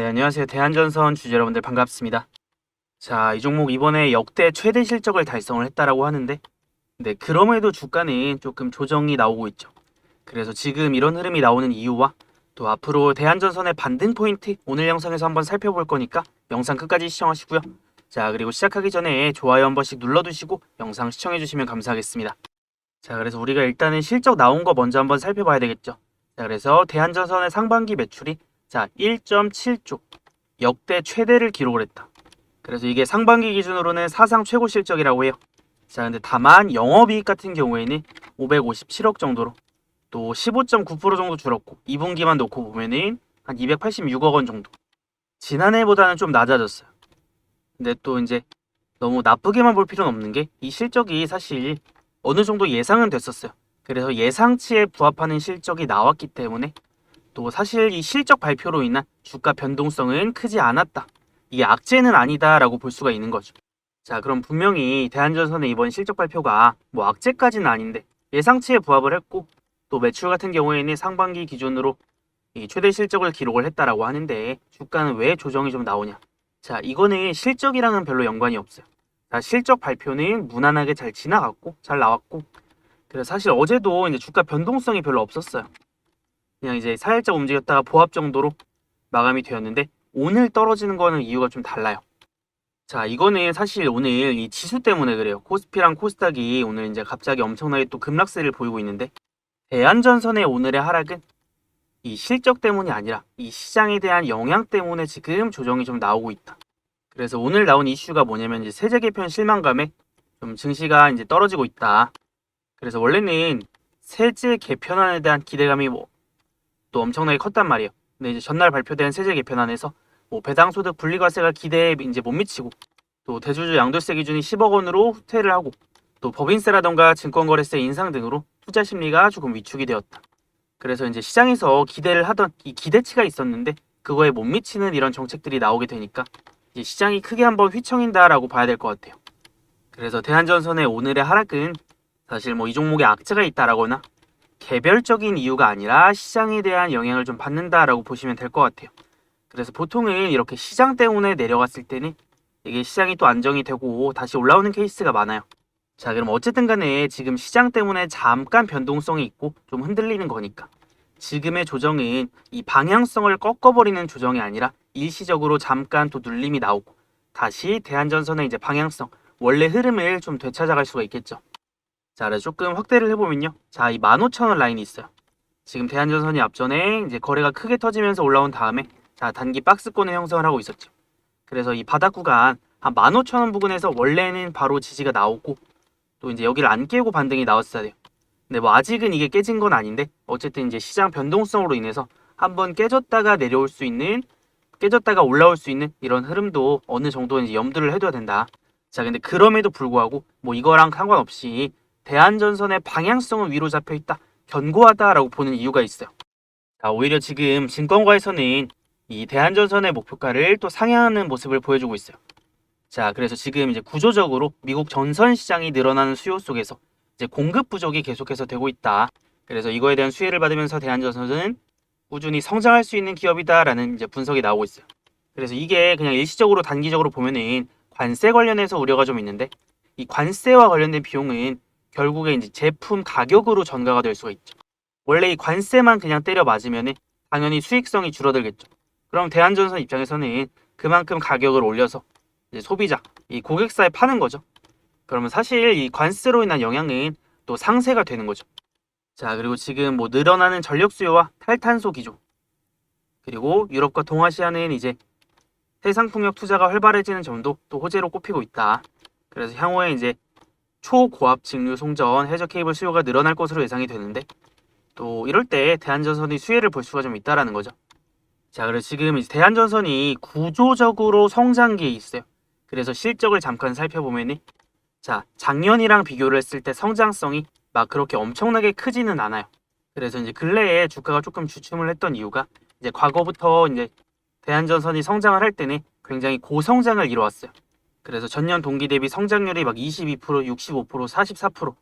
네, 안녕하세요. 대한전선 주주 여러분들 반갑습니다. 자, 이 종목 이번에 역대 최대 실적을 달성을 했다라고 하는데, 네, 그럼에도 주가는 조금 조정이 나오고 있죠. 그래서 지금 이런 흐름이 나오는 이유와 또 앞으로 대한전선의 반등 포인트 오늘 영상에서 한번 살펴볼 거니까 영상 끝까지 시청하시고요. 자, 그리고 시작하기 전에 좋아요 한 번씩 눌러두시고 영상 시청해주시면 감사하겠습니다. 자, 그래서 우리가 일단은 실적 나온 거 먼저 한번 살펴봐야 되겠죠. 자, 그래서 대한전선의 상반기 매출이 자, 1.7조. 역대 최대를 기록을 했다. 그래서 이게 상반기 기준으로는 사상 최고 실적이라고 해요. 자, 근데 다만 영업이익 같은 경우에는 557억 정도로 또 15.9% 정도 줄었고 2분기만 놓고 보면은 한 286억 원 정도. 지난해보다는 좀 낮아졌어요. 근데 또 이제 너무 나쁘게만 볼 필요는 없는 게 이 실적이 사실 어느 정도 예상은 됐었어요. 그래서 예상치에 부합하는 실적이 나왔기 때문에 또 사실 이 실적 발표로 인한 주가 변동성은 크지 않았다. 이게 악재는 아니다라고 볼 수가 있는 거죠. 자, 그럼 분명히 대한전선의 이번 실적 발표가 뭐 악재까지는 아닌데 예상치에 부합을 했고 또 매출 같은 경우에는 상반기 기준으로 이 최대 실적을 기록을 했다라고 하는데 주가는 왜 조정이 좀 나오냐? 자, 이거는 실적이랑은 별로 연관이 없어요. 자, 실적 발표는 무난하게 잘 지나갔고 잘 나왔고 그래서 사실 어제도 이제 주가 변동성이 별로 없었어요. 그냥 이제 살짝 움직였다가 보합 정도로 마감이 되었는데 오늘 떨어지는 거는 이유가 좀 달라요. 자, 이거는 사실 오늘 이 지수 때문에 그래요. 코스피랑 코스닥이 오늘 이제 갑자기 엄청나게 또 급락세를 보이고 있는데 대한전선의 오늘의 하락은 이 실적 때문이 아니라 이 시장에 대한 영향 때문에 지금 조정이 좀 나오고 있다. 그래서 오늘 나온 이슈가 뭐냐면 이제 세제 개편 실망감에 좀 증시가 이제 떨어지고 있다. 그래서 원래는 세제 개편안에 대한 기대감이 뭐 또 엄청나게 컸단 말이에요. 근데 이제 전날 발표된 세제 개편안에서 뭐 배당 소득 분리과세가 기대에 이제 못 미치고 또 대주주 양도세 기준이 10억 원으로 후퇴를 하고 또 법인세라던가 증권거래세 인상 등으로 투자 심리가 조금 위축이 되었다. 그래서 이제 시장에서 기대를 하던 이 기대치가 있었는데 그거에 못 미치는 이런 정책들이 나오게 되니까 이제 시장이 크게 한번 휘청인다라고 봐야 될 것 같아요. 그래서 대한전선의 오늘의 하락은 사실 뭐 이 종목에 악재가 있다라거나 개별적인 이유가 아니라 시장에 대한 영향을 좀 받는다라고 보시면 될 것 같아요. 그래서 보통은 이렇게 시장 때문에 내려갔을 때는 이게 시장이 또 안정이 되고 다시 올라오는 케이스가 많아요. 자, 그럼 어쨌든 간에 지금 시장 때문에 잠깐 변동성이 있고 좀 흔들리는 거니까. 지금의 조정은 이 방향성을 꺾어버리는 조정이 아니라 일시적으로 잠깐 또 눌림이 나오고 다시 대한전선의 이제 방향성, 원래 흐름을 좀 되찾아갈 수가 있겠죠. 자, 조금 확대를 해보면요. 자, 이 15,000원 라인이 있어요. 지금 대한전선이 앞전에 이제 거래가 크게 터지면서 올라온 다음에 자, 단기 박스권을 형성을 하고 있었죠. 그래서 이 바닥 구간 한 15,000원 부근에서 원래는 바로 지지가 나오고 또 이제 여기를 안 깨고 반등이 나왔어야 돼요. 근데 뭐 아직은 이게 깨진 건 아닌데 어쨌든 이제 시장 변동성으로 인해서 한번 깨졌다가 내려올 수 있는 깨졌다가 올라올 수 있는 이런 흐름도 어느 정도 이제 염두를 해둬야 된다. 자, 근데 그럼에도 불구하고 뭐 이거랑 상관없이 대한전선의 방향성은 위로 잡혀 있다. 견고하다라고 보는 이유가 있어요. 자, 오히려 지금 증권가에서는 이 대한전선의 목표가를 또 상향하는 모습을 보여주고 있어요. 자, 그래서 지금 이제 구조적으로 미국 전선 시장이 늘어나는 수요 속에서 이제 공급 부족이 계속해서 되고 있다. 그래서 이거에 대한 수혜를 받으면서 대한전선은 꾸준히 성장할 수 있는 기업이다라는 이제 분석이 나오고 있어요. 그래서 이게 그냥 일시적으로 단기적으로 보면은 관세 관련해서 우려가 좀 있는데 이 관세와 관련된 비용은 결국에 이제 제품 가격으로 전가가 될 수가 있죠. 원래 이 관세만 그냥 때려 맞으면은 당연히 수익성이 줄어들겠죠. 그럼 대한전선 입장에서는 그만큼 가격을 올려서 이제 소비자, 이 고객사에 파는 거죠. 그러면 사실 이 관세로 인한 영향은 또 상세가 되는 거죠. 자, 그리고 지금 뭐 늘어나는 전력 수요와 탈탄소 기조, 그리고 유럽과 동아시아는 이제 해상풍력 투자가 활발해지는 점도 또 호재로 꼽히고 있다. 그래서 향후에 이제 초고압 직류 송전 해저 케이블 수요가 늘어날 것으로 예상이 되는데 또 이럴 때 대한전선이 수혜를 볼 수가 좀 있다라는 거죠. 자, 그래서 지금 이제 대한전선이 구조적으로 성장기에 있어요. 그래서 실적을 잠깐 살펴보면은 자, 작년이랑 비교를 했을 때 성장성이 막 그렇게 엄청나게 크지는 않아요. 그래서 이제 근래에 주가가 조금 주춤을 했던 이유가 이제 과거부터 이제 대한전선이 성장을 할 때는 굉장히 고성장을 이뤄왔어요. 그래서 전년 동기 대비 성장률이 막 22%, 65%, 44%.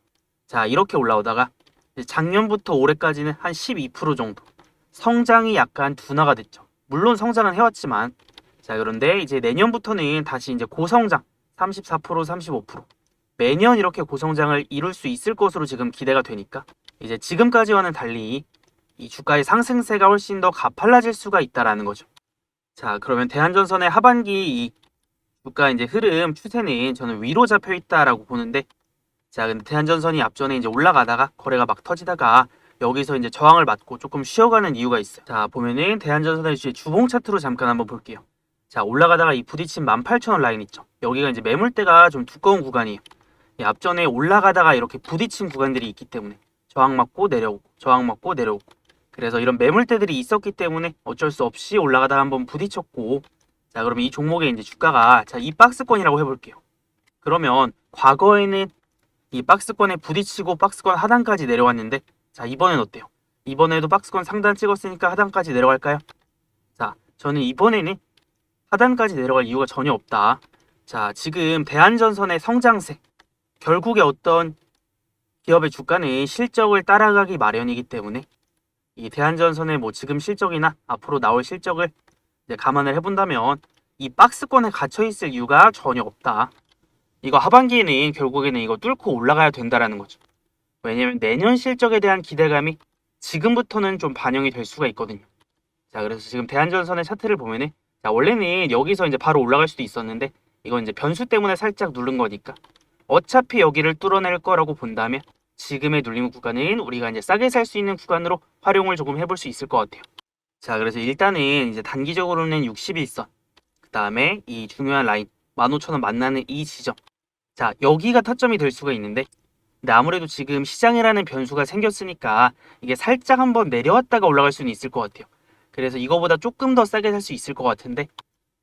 자, 이렇게 올라오다가 작년부터 올해까지는 한 12% 정도. 성장이 약간 둔화가 됐죠. 물론 성장은 해왔지만 자 그런데 이제 내년부터는 다시 이제 고성장 34% 35% 매년 이렇게 고성장을 이룰 수 있을 것으로 지금 기대가 되니까 이제 지금까지와는 달리 이 주가의 상승세가 훨씬 더 가팔라질 수가 있다라는 거죠. 자 그러면 대한전선의 하반기 이 주가 이제 흐름 추세는 저는 위로 잡혀 있다라고 보는데 자 근데 대한전선이 앞전에 이제 올라가다가 거래가 막 터지다가 여기서 이제 저항을 맞고 조금 쉬어가는 이유가 있어요. 자 보면은 대한전선의 주봉 차트로 잠깐 한번 볼게요. 자 올라가다가 이 부딪힌 18,000원 라인 있죠. 여기가 이제 매물대가 좀 두꺼운 구간이에요. 이 앞전에 올라가다가 이렇게 부딪힌 구간들이 있기 때문에 저항 맞고 내려오고 저항 맞고 내려오고 그래서 이런 매물대들이 있었기 때문에 어쩔 수 없이 올라가다가 한번 부딪혔고 자 그러면 이 종목의 이제 주가가 자 이 박스권이라고 해볼게요. 그러면 과거에는 이 박스권에 부딪히고 박스권 하단까지 내려왔는데 자 이번엔 어때요? 이번에도 박스권 상단 찍었으니까 하단까지 내려갈까요? 자 저는 이번에는 하단까지 내려갈 이유가 전혀 없다. 자 지금 대한전선의 성장세 결국에 어떤 기업의 주가는 실적을 따라가기 마련이기 때문에 이 대한전선의 뭐 지금 실적이나 앞으로 나올 실적을 이제 감안을 해본다면 이 박스권에 갇혀 있을 이유가 전혀 없다. 이거 하반기에는 결국에는 이거 뚫고 올라가야 된다라는 거죠. 왜냐면 내년 실적에 대한 기대감이 지금부터는 좀 반영이 될 수가 있거든요. 자, 그래서 지금 대한전선의 차트를 보면은 자, 원래는 여기서 이제 바로 올라갈 수도 있었는데 이건 이제 변수 때문에 살짝 누른 거니까 어차피 여기를 뚫어낼 거라고 본다면 지금의 눌림 구간은 우리가 이제 싸게 살 수 있는 구간으로 활용을 조금 해볼 수 있을 것 같아요. 자, 그래서 일단은 이제 단기적으로는 61선, 그 다음에 이 중요한 라인 15,000원 만나는 이 지점. 자, 여기가 타점이 될 수가 있는데 근데 아무래도 지금 시장이라는 변수가 생겼으니까 이게 살짝 한번 내려왔다가 올라갈 수는 있을 것 같아요. 그래서 이거보다 조금 더 싸게 살 수 있을 것 같은데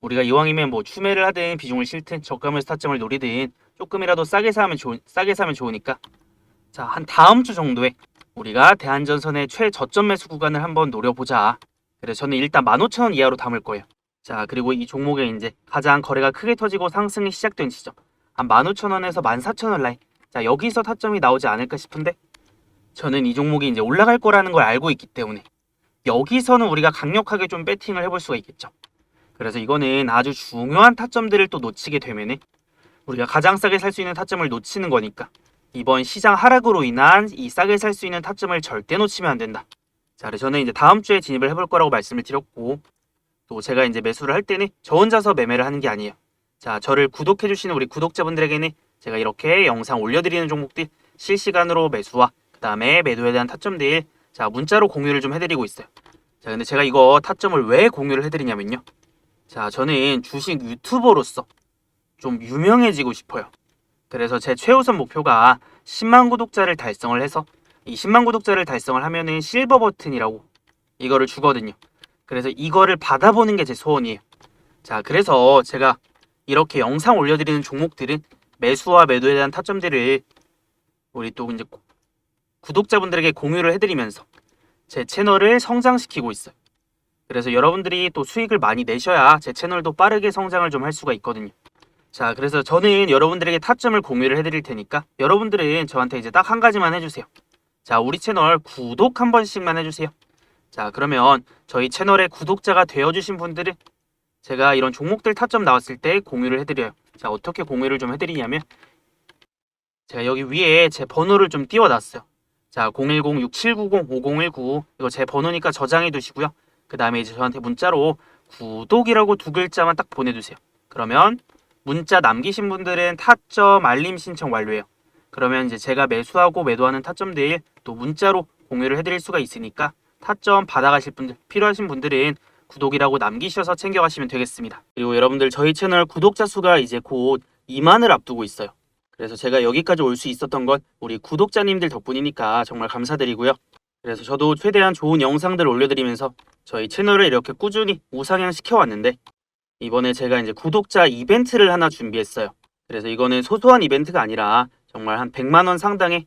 우리가 이왕이면 뭐 추매를 하든 비중을 실든 저가면서 타점을 노리든 조금이라도 싸게 사면 좋 싸게 사면 좋으니까 자 한 다음 주 정도에 우리가 대한전선의 최저점 매수 구간을 한번 노려보자. 그래서 저는 일단 15,000원 이하로 담을 거예요. 자 그리고 이 종목에 이제 가장 거래가 크게 터지고 상승이 시작된 지점 한 15,000원에서 14,000원 라인 자 여기서 타점이 나오지 않을까 싶은데 저는 이 종목이 이제 올라갈 거라는 걸 알고 있기 때문에 여기서는 우리가 강력하게 좀 배팅을 해볼 수가 있겠죠. 그래서 이거는 아주 중요한 타점들을 또 놓치게 되면은 우리가 가장 싸게 살 수 있는 타점을 놓치는 거니까 이번 시장 하락으로 인한 이 싸게 살 수 있는 타점을 절대 놓치면 안 된다. 자, 그래서 저는 이제 다음 주에 진입을 해볼 거라고 말씀을 드렸고 또 제가 이제 매수를 할 때는 저 혼자서 매매를 하는 게 아니에요. 자, 저를 구독해주시는 우리 구독자분들에게는 제가 이렇게 영상 올려드리는 종목들 실시간으로 매수와 그 다음에 매도에 대한 타점들 자 문자로 공유를 좀 해드리고 있어요. 자, 근데 제가 이거 타점을 왜 공유를 해드리냐면요. 자, 저는 주식 유튜버로서 좀 유명해지고 싶어요. 그래서 제 최우선 목표가 10만 구독자를 달성을 해서 이 10만 구독자를 달성을 하면은 실버 버튼이라고 이거를 주거든요. 그래서 이거를 받아보는 게 제 소원이에요. 자, 그래서 제가 이렇게 영상 올려드리는 종목들은 매수와 매도에 대한 타점들을 우리 또 이제 구- 구독자분들에게 공유를 해드리면서 제 채널을 성장시키고 있어요. 그래서 여러분들이 또 수익을 많이 내셔야 제 채널도 빠르게 성장을 좀 할 수가 있거든요. 자, 그래서 저는 여러분들에게 타점을 공유를 해드릴 테니까 여러분들은 저한테 이제 딱 한 가지만 해주세요. 자, 우리 채널 구독 한 번씩만 해주세요. 자, 그러면 저희 채널의 구독자가 되어주신 분들은 제가 이런 종목들 타점 나왔을 때 공유를 해드려요. 자, 어떻게 공유를 좀 해드리냐면 제가 여기 위에 제 번호를 좀 띄워놨어요. 자, 010-6790-5019 이거 제 번호니까 저장해 두시고요. 그 다음에 이제 저한테 문자로 구독이라고 두 글자만 딱 보내주세요. 그러면 문자 남기신 분들은 타점 알림 신청 완료해요. 그러면 이제 제가 매수하고 매도하는 타점들 또 문자로 공유를 해드릴 수가 있으니까 타점 받아가실 분들 필요하신 분들은 구독이라고 남기셔서 챙겨가시면 되겠습니다. 그리고 여러분들 저희 채널 구독자 수가 이제 곧 2만을 앞두고 있어요. 그래서 제가 여기까지 올 수 있었던 건 우리 구독자님들 덕분이니까 정말 감사드리고요. 그래서 저도 최대한 좋은 영상들 올려드리면서 저희 채널을 이렇게 꾸준히 우상향 시켜왔는데 이번에 제가 이제 구독자 이벤트를 하나 준비했어요. 그래서 이거는 소소한 이벤트가 아니라 정말 한 100만 원 상당의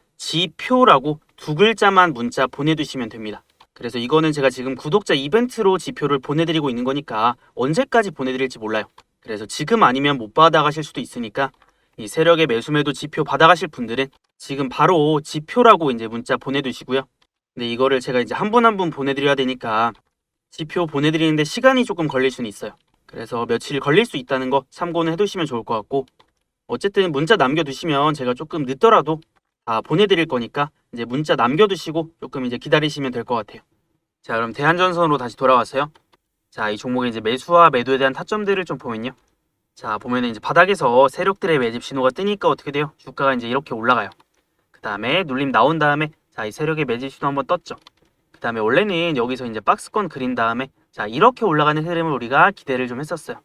지표라고 두 글자만 문자 보내두시면 됩니다. 그래서 이거는 제가 지금 구독자 이벤트로 지표를 보내드리고 있는 거니까 언제까지 보내드릴지 몰라요. 그래서 지금 아니면 못 받아가실 수도 있으니까 이 세력의 매수 매도 지표 받아가실 분들은 지금 바로 지표라고 이제 문자 보내두시고요. 근데 이거를 제가 이제 한 분 한 분 보내드려야 되니까 지표 보내드리는데 시간이 조금 걸릴 수는 있어요. 그래서 며칠 걸릴 수 있다는 거 참고는 해두시면 좋을 것 같고 어쨌든 문자 남겨두시면 제가 조금 늦더라도 다 보내드릴 거니까 이제 문자 남겨두시고 조금 이제 기다리시면 될 것 같아요. 자 그럼 대한전선으로 다시 돌아왔어요. 자 이 종목의 이제 매수와 매도에 대한 타점들을 좀 보면요. 자 보면은 이제 바닥에서 세력들의 매집 신호가 뜨니까 어떻게 돼요? 주가가 이제 이렇게 올라가요. 그 다음에 눌림 나온 다음에 자 이 세력의 매집 신호 한번 떴죠. 그 다음에 원래는 여기서 이제 박스권 그린 다음에 자 이렇게 올라가는 흐름을 우리가 기대를 좀 했었어요.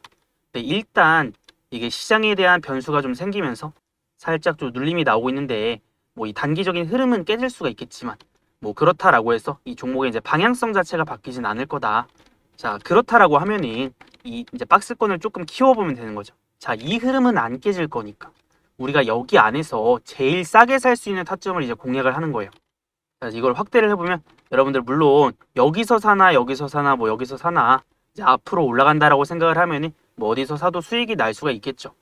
근데 일단 이게 시장에 대한 변수가 좀 생기면서 살짝 좀 눌림이 나오고 있는데 뭐 이 단기적인 흐름은 깨질 수가 있겠지만 뭐 그렇다라고 해서 이 종목의 이제 방향성 자체가 바뀌진 않을 거다. 자 그렇다라고 하면은 이 이제 박스권을 조금 키워보면 되는 거죠. 자 이 흐름은 안 깨질 거니까 우리가 여기 안에서 제일 싸게 살 수 있는 타점을 이제 공략을 하는 거예요. 자 이걸 확대를 해보면 여러분들 물론 여기서 사나 여기서 사나 뭐 여기서 사나 이제 앞으로 올라간다라고 생각을 하면은 뭐 어디서 사도 수익이 날 수가 있겠죠.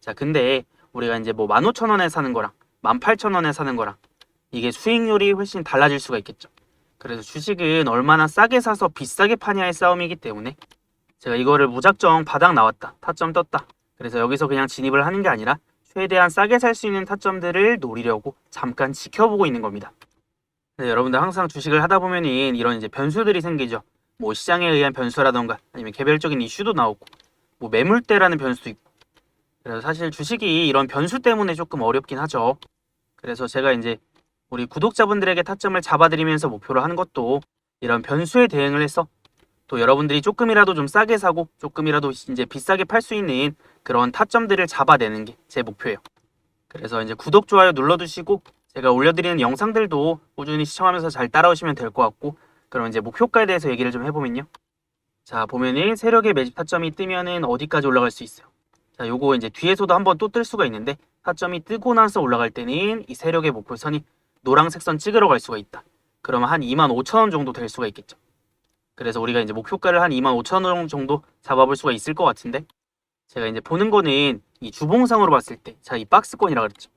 자 근데 우리가 이제 뭐 15,000원에 사는 거랑 18,000원에 사는 거랑 이게 수익률이 훨씬 달라질 수가 있겠죠. 그래서 주식은 얼마나 싸게 사서 비싸게 파냐의 싸움이기 때문에 제가 이거를 무작정 바닥 나왔다, 타점 떴다. 그래서 여기서 그냥 진입을 하는 게 아니라 최대한 싸게 살 수 있는 타점들을 노리려고 잠깐 지켜보고 있는 겁니다. 네, 여러분들 항상 주식을 하다 보면은 이런 이제 변수들이 생기죠. 뭐 시장에 의한 변수라던가 아니면 개별적인 이슈도 나오고 뭐 매물대라는 변수도 있고 그래서 사실 주식이 이런 변수 때문에 조금 어렵긴 하죠. 그래서 제가 이제 우리 구독자분들에게 타점을 잡아드리면서 목표로 하는 것도 이런 변수에 대응을 해서 또 여러분들이 조금이라도 좀 싸게 사고 조금이라도 이제 비싸게 팔 수 있는 그런 타점들을 잡아내는 게 제 목표예요. 그래서 이제 구독, 좋아요 눌러두시고 제가 올려드리는 영상들도 꾸준히 시청하면서 잘 따라오시면 될 것 같고 그럼 이제 목표가에 대해서 얘기를 좀 해보면요. 자, 보면은 세력의 매집 타점이 뜨면은 어디까지 올라갈 수 있어요. 자, 요거 이제 뒤에서도 한번 또 뜰 수가 있는데 타점이 뜨고 나서 올라갈 때는 이 세력의 목표선이 노란색 선 찍으러 갈 수가 있다. 그러면 한 25,000원 정도 될 수가 있겠죠. 그래서 우리가 이제 목표가를 한 25,000원 정도 잡아볼 수가 있을 것 같은데 제가 이제 보는 거는 이 주봉상으로 봤을 때, 자, 이 박스권이라 그랬죠.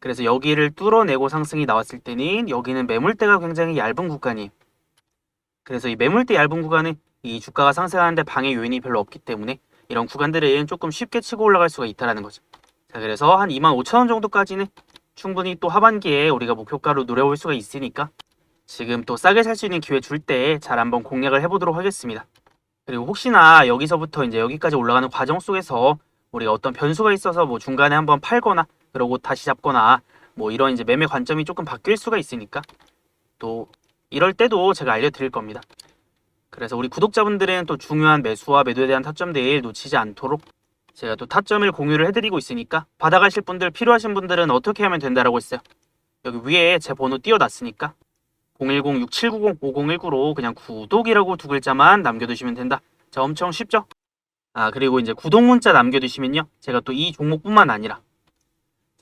그래서 여기를 뚫어내고 상승이 나왔을 때는 여기는 매물대가 굉장히 얇은 구간이에요. 그래서 이 매물대 얇은 구간은 이 주가가 상승하는데 방해 요인이 별로 없기 때문에 이런 구간들은 조금 쉽게 치고 올라갈 수가 있다라는 거죠. 자, 그래서 한 25,000원 정도까지는 충분히 또 하반기에 우리가 목표가로 노려볼 수가 있으니까 지금 또 싸게 살 수 있는 기회 줄 때 잘 한번 공략을 해보도록 하겠습니다. 그리고 혹시나 여기서부터 이제 여기까지 올라가는 과정 속에서 우리가 어떤 변수가 있어서 뭐 중간에 한번 팔거나 그러고 다시 잡거나 뭐 이런 이제 매매 관점이 조금 바뀔 수가 있으니까 또 이럴 때도 제가 알려드릴 겁니다. 그래서 우리 구독자분들은 또 중요한 매수와 매도에 대한 타점들 놓치지 않도록 제가 또 타점을 공유를 해드리고 있으니까 받아가실 분들 필요하신 분들은 어떻게 하면 된다라고 했어요. 여기 위에 제 번호 띄워놨으니까 010-6790-5019로 그냥 구독이라고 두 글자만 남겨두시면 된다. 자, 엄청 쉽죠? 아, 그리고 이제 구독 문자 남겨두시면요. 제가 또 이 종목뿐만 아니라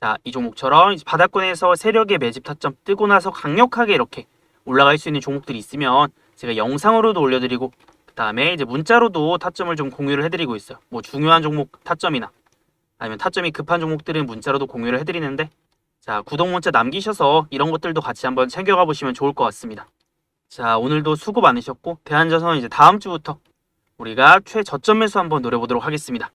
자, 이 종목처럼 바닥권에서 세력의 매집 타점 뜨고 나서 강력하게 이렇게 올라갈 수 있는 종목들이 있으면 제가 영상으로도 올려드리고 그 다음에 이제 문자로도 타점을 좀 공유를 해드리고 있어요. 뭐 중요한 종목 타점이나 아니면 타점이 급한 종목들은 문자로도 공유를 해드리는데 자, 구독 문자 남기셔서 이런 것들도 같이 한번 챙겨가 보시면 좋을 것 같습니다. 자, 오늘도 수고 많으셨고 대한자선 이제 다음 주부터 우리가 최저점 매수 한번 노려보도록 하겠습니다.